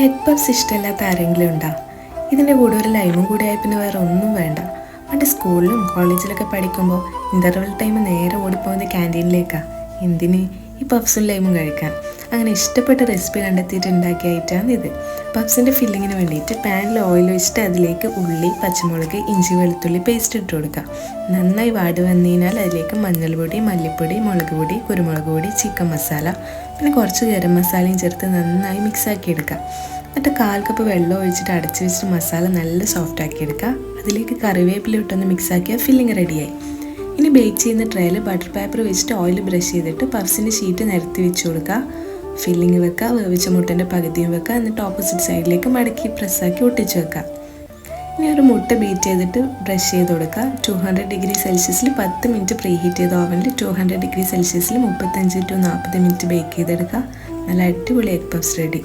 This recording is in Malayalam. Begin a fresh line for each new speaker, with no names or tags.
എഗ് പഫ്സ് ഇഷ്ടമില്ലാത്ത ആരെങ്കിലും ഉണ്ടോ? ഇതിന്റെ കൂടെ ഒരു ലൈമും കൂടി ആയി പിന്നെ വേറെ ഒന്നും വേണ്ട. പണ്ട് സ്കൂളിലും കോളേജിലൊക്കെ പഠിക്കുമ്പോൾ ഇന്റർവെൽ ടൈം നേരെ ഓടിപ്പോകുന്നത് ക്യാന്റീനിലേക്കാണ് എന്തിന്? ഈ പഫ്സും ലൈമും കഴിക്കാൻ. അങ്ങനെ ഇഷ്ടപ്പെട്ട റെസിപ്പി കണ്ടെത്തിയിട്ട് ഉണ്ടാക്കിയ ഐറ്റമാണ് ഇത്. പപ്സിന്റെ ഫില്ലിങ്ങിന് വേണ്ടിയിട്ട് പാനിൽ ഓയിൽ ഒഴിച്ചിട്ട് അതിലേക്ക് ഉള്ളി പച്ചമുളക് ഇഞ്ചി വെളുത്തുള്ളി പേസ്റ്റ് ഇട്ട് കൊടുക്കുക നന്നായി വാടി വന്നു കഴിഞ്ഞാൽ അതിലേക്ക് മഞ്ഞൾപ്പൊടി മല്ലിപ്പൊടി മുളക് പൊടി കുരുമുളക് പൊടി ചിക്കൻ മസാല പിന്നെ കുറച്ച് ഗരം മസാലയും ചേർത്ത് നന്നായി മിക്സാക്കി എടുക്കുക എന്നിട്ട് കാൽ കപ്പ് വെള്ളം ഒഴിച്ചിട്ട് അടച്ചു വെച്ചിട്ട് മസാല നല്ല സോഫ്റ്റ് ആക്കി എടുക്കുക അതിലേക്ക് കറിവേപ്പില ഇട്ടൊന്ന് മിക്സാക്കിയാൽ ഫില്ലിങ് റെഡിയായി ഇനി ബേക്ക് ചെയ്യുന്ന ട്രേയിൽ ബട്ടർ പേപ്പർ വെച്ചിട്ട് ഓയിൽ ബ്രഷ് ചെയ്തിട്ട് പഫ്സിന്റെ ഷീറ്റ് നിരത്തി വെച്ച് കൊടുക്കുക ഫില്ലിങ് വെക്കുക വേവിച്ച മുട്ടന്റെ പകുതിയും വെക്കുക എന്നിട്ട് ഓപ്പോസിറ്റ് സൈഡിലേക്ക് മടക്കി പ്രസ്സാക്കി ഒട്ടിച്ച് വെക്കുക ഇനി ഒരു മുട്ട ബീറ്റ് ചെയ്തിട്ട് ബ്രഷ് ചെയ്ത് കൊടുക്കുക ടു ഹൺഡ്രഡ് ഡിഗ്രി സെൽഷ്യസിൽ പത്ത് മിനിറ്റ് പ്രീ ഹീറ്റ് ചെയ്ത ഓവനിൽ ടു ഹൺഡ്രഡ് ഡിഗ്രി സെൽഷ്യസിൽ മുപ്പത്തഞ്ച് ടു നാൽപ്പത് മിനിറ്റ് ബേക്ക് ചെയ്തെടുക്കുക നല്ല അടിപൊളി എഗ് പഫ്സ് റെഡി